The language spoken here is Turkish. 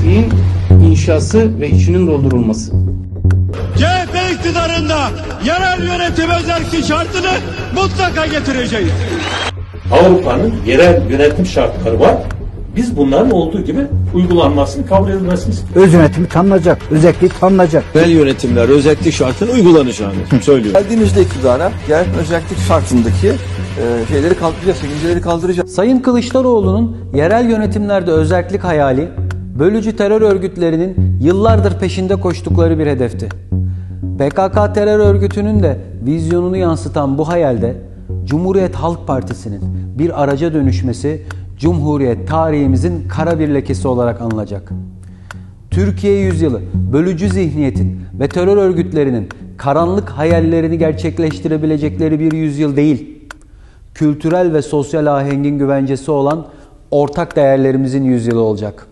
eşitliğin inşası ve içinin doldurulması. CHP iktidarında yerel yönetim özelliği şartını mutlaka getireceğiz. Avrupa'nın yerel yönetim şartları var. Biz bunların olduğu gibi uygulanmasını kabul edilmesini. Öz yönetimi tanınacak, özelliği tanınacak. Yerel yönetimler özellik şartının uygulanacağını söylüyor. Geldiğimizde iktidara gel özellik şartındaki e, şeyleri kaldıracağız, çekinceleri kaldıracağız. Sayın Kılıçdaroğlu'nun yerel yönetimlerde özellik hayali, bölücü terör örgütlerinin yıllardır peşinde koştukları bir hedefti. PKK terör örgütünün de vizyonunu yansıtan bu hayalde Cumhuriyet Halk Partisi'nin bir araca dönüşmesi Cumhuriyet tarihimizin kara bir lekesi olarak anılacak. Türkiye yüzyılı bölücü zihniyetin ve terör örgütlerinin karanlık hayallerini gerçekleştirebilecekleri bir yüzyıl değil. Kültürel ve sosyal ahengin güvencesi olan ortak değerlerimizin yüzyılı olacak.